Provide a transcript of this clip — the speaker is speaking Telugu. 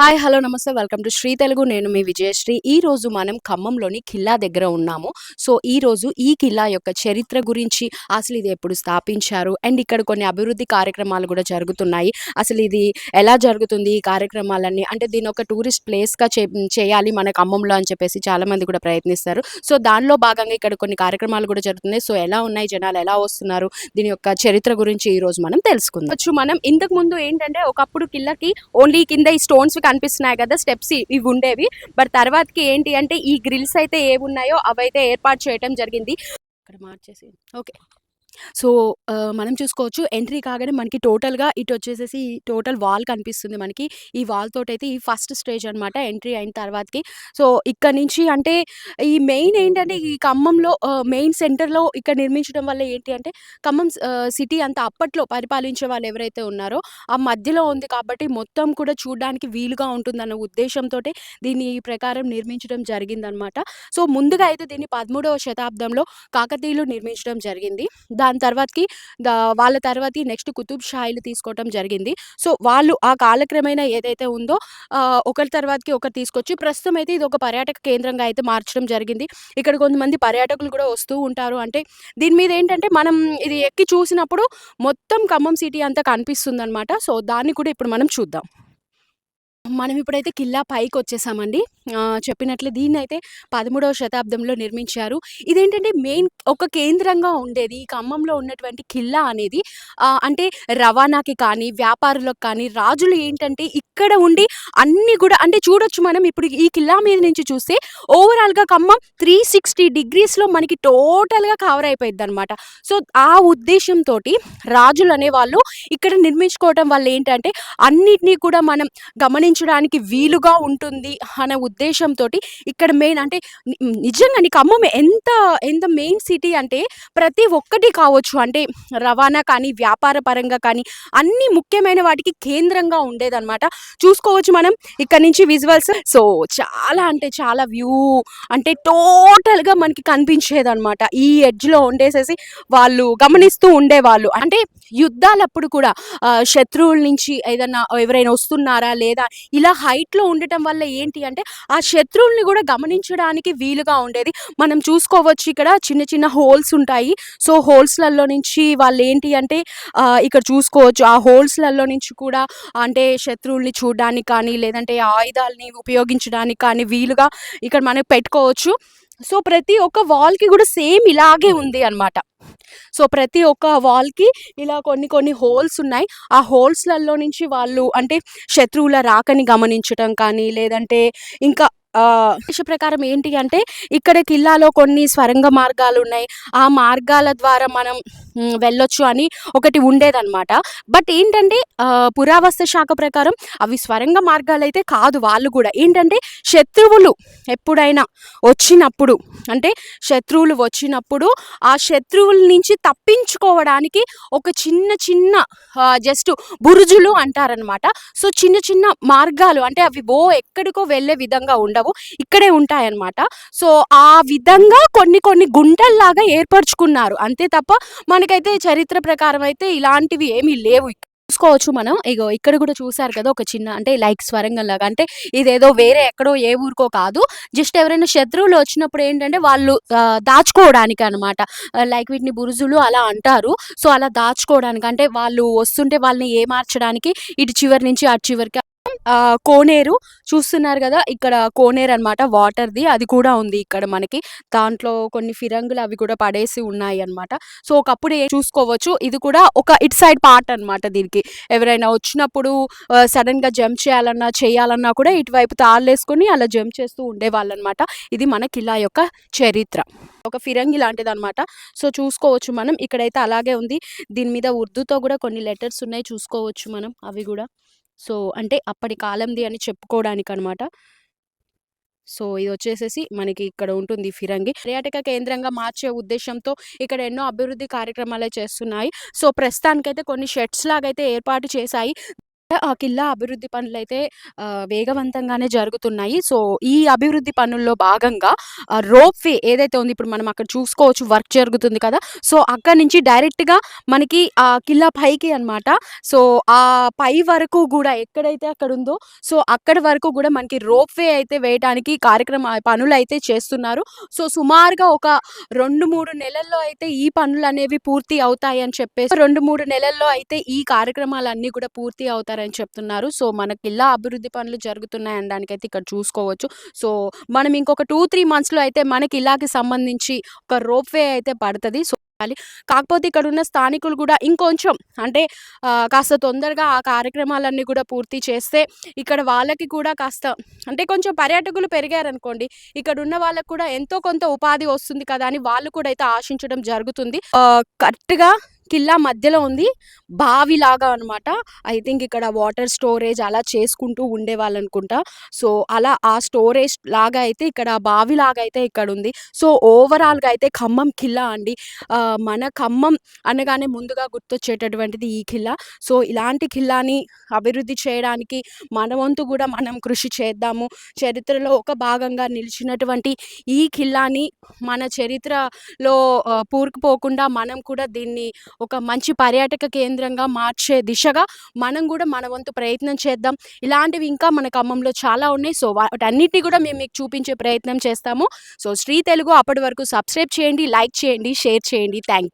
హాయ్ హలో నమస్తే. Welcome to Sri Telugu. నేను మీ విజయశ్రీ. ఈ రోజు మనం ఖమ్మంలోని కిల్లా దగ్గర ఉన్నాము. సో ఈ రోజు ఈ కిల్లా యొక్క చరిత్ర గురించి అసలు ఇది ఎప్పుడు స్థాపించారు? అండ్ ఇక్కడ కొన్ని అభివృద్ధి కార్యక్రమాలు కూడా జరుగుతున్నాయి. అసలు ఇది ఎలా జరుగుతుంది ఈ కార్యక్రమాలన్నీ? అంటే దీని ఒక టూరిస్ట్ ప్లేస్గా చే చేయాలి మన ఖమ్మంలో అని చెప్పేసి చాలా మంది కూడా ప్రయత్నిస్తారు. సో దానిలో భాగంగా ఇక్కడ కొన్ని కార్యక్రమాలు కూడా జరుగుతున్నాయి. సో ఎలా ఉన్నాయి? జనాలు ఎలా వస్తున్నారు? దీని యొక్క చరిత్ర గురించి ఈ రోజు మనం తెలుసుకుందాం. మనం ఇంతకు ముందు ఏంటంటే ఒకప్పుడు కిల్లకి ఓన్లీ కింద ఈ స్టోన్స్ కనిపిస్తున్నాయి కదా స్టెప్స్ ఇవి ఉండేవి. బట్ తర్వాతకి ఏంటి అంటే ఈ గ్రిల్స్ అయితే ఏవి ఉన్నాయో అవైతే ఏర్పాటు చేయడం జరిగింది. అక్కడ మార్చేసి. ఓకే. సో మనం చూసుకోవచ్చు ఎంట్రీ కాగానే మనకి టోటల్గా ఇటు వచ్చేసేసి టోటల్ వాల్ కనిపిస్తుంది మనకి. ఈ వాల్ తోటైతే ఈ ఫస్ట్ స్టేజ్ అనమాట ఎంట్రీ అయిన తర్వాతకి. సో ఇక్కడ నుంచి అంటే ఈ మెయిన్ ఏంటంటే ఈ ఖమ్మంలో మెయిన్ సెంటర్లో ఇక్కడ నిర్మించడం వల్ల ఏంటి అంటే ఖమ్మం సిటీ అంతా అప్పట్లో పరిపాలించే వాళ్ళు ఎవరైతే ఉన్నారో ఆ మధ్యలో ఉంది కాబట్టి మొత్తం కూడా చూడడానికి వీలుగా ఉంటుందన్న ఉద్దేశంతో దీన్ని ఈ ప్రకారం నిర్మించడం జరిగిందనమాట సో ముందుగా అయితే దీన్ని పదమూడవ శతాబ్దంలో కాకతీయులు నిర్మించడం జరిగింది. దాని దాని తర్వాతకి వాళ్ళ తర్వాత నెక్స్ట్ కుతుబ్ షాయిలు తీసుకోవటం జరిగింది. సో వాళ్ళు ఆ కాలక్రమేణా ఏదైతే ఉందో ఒకరి తర్వాతకి ఒకరు తీసుకొచ్చి ప్రస్తుతం అయితే ఇది ఒక పర్యాటక కేంద్రంగా అయితే మార్చడం జరిగింది. ఇక్కడ కొంతమంది పర్యాటకులు కూడా వస్తూ ఉంటారు. అంటే దీని మీద ఏంటంటే మనం ఇది ఎక్కి చూసినప్పుడు మొత్తం ఖమ్మం సిటీ అంతా కనిపిస్తుంది అనమాట సో దాన్ని కూడా ఇప్పుడు మనం చూద్దాం. మనం ఇప్పుడైతే కిల్లా పైకి వచ్చేసామండి. చెప్పినట్లే చెప్పినట్లు దీన్ని అయితే పదమూడవ శతాబ్దంలో నిర్మించారు. ఇదేంటంటే మెయిన్ ఒక కేంద్రంగా ఉండేది. ఈ ఖమ్మంలో ఉన్నటువంటి కిల్లా అనేది అంటే రవాణాకి కానీ వ్యాపారులకు కానీ రాజులు ఏంటంటే ఇక్కడ ఉండి అన్నీ కూడా అంటే చూడొచ్చు మనం ఇప్పుడు ఈ కిల్లా మీద నుంచి చూస్తే ఓవరాల్గా ఖమ్మం త్రీ సిక్స్టీ డిగ్రీస్లో మనకి టోటల్గా కవర్ అయిపోయింది అనమాట సో ఆ ఉద్దేశంతో రాజులు అనేవాళ్ళు ఇక్కడ నిర్మించుకోవడం వల్ల ఏంటంటే అన్నిటినీ కూడా మనం గమనించడానికి వీలుగా ఉంటుంది అనే ఉద్దేశంతో ఇక్కడ మెయిన్ అంటే నిజంగా నీకు ఖమ్మం ఎంత ఎంత మెయిన్ సిటీ అంటే ప్రతి ఒక్కటి కావచ్చు. అంటే రవాణా కానీ వ్యాపార పరంగా కానీ అన్ని ముఖ్యమైన వాటికి కేంద్రంగా ఉండేదన్నమాట. చూసుకోవచ్చు మనం ఇక్కడ నుంచి విజువల్స్ సో చాలా అంటే చాలా వ్యూ అంటే టోటల్గా మనకి కనిపించేదన్నమాట. ఈ ఎడ్జ్లో ఉండేసేసి వాళ్ళు గమనిస్తూ ఉండేవాళ్ళు. అంటే యుద్ధాలప్పుడు కూడా శత్రువుల నుంచి ఏదన్నా ఎవరైనా వస్తున్నారా లేదా ఇలా హైట్లో ఉండటం వల్ల ఏంటి అంటే ఆ శత్రువుల్ని కూడా గమనించడానికి వీలుగా ఉండేది. మనం చూసుకోవచ్చు ఇక్కడ చిన్న చిన్న హోల్స్ ఉంటాయి. సో హోల్స్లలో నుంచి వాళ్ళు ఏంటి అంటే ఇక్కడ చూసుకోవచ్చు. ఆ హోల్స్లలో నుంచి కూడా అంటే శత్రువుల్ని చూడడానికి కానీ లేదంటే ఆయుధాలని ఉపయోగించడానికి కానీ వీలుగా ఇక్కడ మనం పెట్టుకోవచ్చు. సో ప్రతి ఒక్క వాల్కి కూడా సేమ్ ఇలాగే ఉంది అన్నమాట. సో ప్రతి ఒక్క వాల్కి ఇలా కొన్ని కొన్ని హోల్స్ ఉన్నాయి. ఆ హోల్స్లలో నుంచి వాళ్ళు అంటే శత్రువుల రాకని గమనించటం కానీ లేదంటే ఇంకా ప్రకారం ఏంటి అంటే ఇక్కడ కిల్లాలో కొన్ని స్వరంగ మార్గాలు ఉన్నాయి ఆ మార్గాల ద్వారా మనం వెళ్ళొచ్చు అని ఒకటి ఉండేదన్నమాట. బట్ ఏంటంటే పురావస్తు శాఖ ప్రకారం అవి స్వరంగ మార్గాలు అయితే కాదు వాళ్ళు కూడా. ఏంటంటే శత్రువులు ఎప్పుడైనా వచ్చినప్పుడు అంటే శత్రువులు వచ్చినప్పుడు ఆ శత్రువుల నుంచి తప్పించుకోవడానికి ఒక చిన్న చిన్న జస్ట్ బురుజులు అంటారనమాట సో చిన్న చిన్న మార్గాలు అంటే అవి బో ఎక్కడికో వెళ్ళే విధంగా ఉండవు. ఇక్కడే ఉంటాయన్నమాట. సో ఆ విధంగా కొన్ని కొన్ని గుంటల్లాగా ఏర్పరచుకున్నారు. అంతే తప్ప మనకైతే చరిత్ర ప్రకారం అయితే ఇలాంటివి ఏమీ లేవు. చూసుకోవచ్చు మనం. ఇగో ఇక్కడ కూడా చూసారు కదా ఒక చిన్న అంటే లైక్ స్వరంగం లాగా. అంటే ఇదేదో వేరే ఎక్కడో ఏ ఊరికో కాదు. జస్ట్ ఎవరైనా శత్రువులు వచ్చినప్పుడు ఏంటంటే వాళ్ళు దాచుకోవడానికి అనమాట లైక్ వీటిని బురుజులు అలా అంటారు. సో అలా దాచుకోవడానికి. అంటే వాళ్ళు వస్తుంటే వాళ్ళని ఏమార్చడానికి ఇటు చివరి నుంచి అటు చివరికి కోనేరు చూస్తున్నారు కదా ఇక్కడ కోనేరు అన్నమాట వాటర్ది అది కూడా ఉంది ఇక్కడ మనకి. దాంట్లో కొన్ని ఫిరంగులు అవి కూడా పడేసి ఉన్నాయి అన్నమాట. సో ఒకప్పుడు చూసుకోవచ్చు ఇది కూడా ఒక ఇట్ సైడ్ పార్ట్ అన్నమాట దీనికి. ఎవరైనా వచ్చినప్పుడు సడన్గా జంప్ చేయాలన్నా చేయాలన్నా కూడా ఇటువైపు తాళ్ళేసుకొని అలా జంప్ చేస్తూ ఉండేవాళ్ళు అనమాట ఇది మన కిల్లా యొక్క చరిత్ర. ఒక ఫిరంగి లాంటిది అనమాట సో చూసుకోవచ్చు మనం. ఇక్కడైతే అలాగే ఉంది. దీని మీద ఉర్దూతో కూడా కొన్ని లెటర్స్ ఉన్నాయి చూసుకోవచ్చు మనం అవి కూడా. సో అంటే అప్పటి కాలంది అని చెప్పుకోవడానికి అనమాట సో ఇది వచ్చేసేసి మనకి ఇక్కడ ఉంటుంది ఫిరంగి. పర్యాటక కేంద్రంగా మార్చే ఉద్దేశంతో ఇక్కడ ఎన్నో అభివృద్ధి కార్యక్రమాలే చేస్తున్నాయి. సో ప్రస్తుతానికైతే కొన్ని షెడ్స్ లాగైతే ఏర్పాటు చేశాయి. ఆ కిల్లా అభివృద్ధి పనులు అయితే వేగవంతంగానే జరుగుతున్నాయి. సో, ఈ అభివృద్ధి పనుల్లో భాగంగా రోప్ వే ఏదైతే ఉంది ఇప్పుడు మనం అక్కడ చూసుకోవచ్చు వర్క్ జరుగుతుంది కదా! సో, అక్కడ నుంచి డైరెక్ట్‌గా మనకి ఆ కిల్లా పైకి అన్నమాట. సో, ఆ పై వరకు కూడా ఎక్కడైతే అక్కడ ఉందో సో, అక్కడ వరకు కూడా మనకి రోప్ వే అయితే వేయడానికి కార్యక్రమ పనులు అయితే చేస్తున్నారు. సో, సుమారుగా ఒక 2, 3 నెలల్లో అయితే ఈ పనులు అనేవి పూర్తి అవుతాయి అని చెప్పేసి 2, 3 నెలల్లో అయితే ఈ కార్యక్రమాలన్నీ కూడా పూర్తి చేశారని చెప్తున్నారు. సో, మనకి ఇలా అభివృద్ధి పనులు జరుగుతున్నాయి అనడానికి అయితే ఇక్కడ చూసుకోవచ్చు. సో, మనం ఇంకొక 2, 3 మంత్స్‌లో అయితే మనకి ఇలాకి సంబంధించి ఒక రోప్ వే అయితే పడుతుంది సో, కాకపోతే ఇక్కడ ఉన్న స్థానికులు కూడా ఇంకొంచెం అంటే కాస్త తొందరగా ఆ కార్యక్రమాలన్నీ కూడా పూర్తి చేస్తే ఇక్కడ వాళ్ళకి కూడా కాస్త అంటే కొంచెం పర్యాటకులు పెరిగారనుకోండి ఇక్కడ ఉన్న వాళ్ళకి కూడా ఎంతో కొంత ఉపాధి వస్తుంది కదా! అని వాళ్ళు కూడా అయితే ఆశించడం జరుగుతుంది. కరెక్ట్‌గా కిల్లా మధ్యలో ఉంది. బావిలాగా అనమాట ఐ థింక్ ఇక్కడ వాటర్ స్టోరేజ్ అలా చేసుకుంటూ ఉండేవాళ్ళనుకుంటా. సో, అలా ఆ స్టోరేజ్ లాగా అయితే ఇక్కడ బావిలాగా అయితే ఇక్కడ ఉంది సో, ఓవరాల్‌గా అయితే ఖమ్మం కిల్లా అండి. మన ఖమ్మం అనగానే ముందుగా గుర్తొచ్చేటటువంటిది ఈ కిల్లా. సో, ఇలాంటి కిల్లాని అభివృద్ధి చేయడానికి మన వంతు కూడా మనం కృషి చేద్దాము. చరిత్రలో ఒక భాగంగా నిలిచినటువంటి ఈ కిల్లాని మన చరిత్రలో పూరుకుపోకుండా మనం కూడా దీన్ని ఒక మంచి పర్యాటక కేంద్రంగా మార్చే దిశగా మనం కూడా మన వంతు ప్రయత్నం చేద్దాం. ఇలాంటివి ఇంకా మన ఖమ్మంలో చాలా ఉన్నాయి. సో, వాటన్నిటిని కూడా మేము మీకు చూపించే ప్రయత్నం చేస్తాము. సో, శ్రీ తెలుగు అప్పటి వరకు సబ్స్క్రైబ్ చేయండి, లైక్ చేయండి, షేర్ చేయండి. Thank you.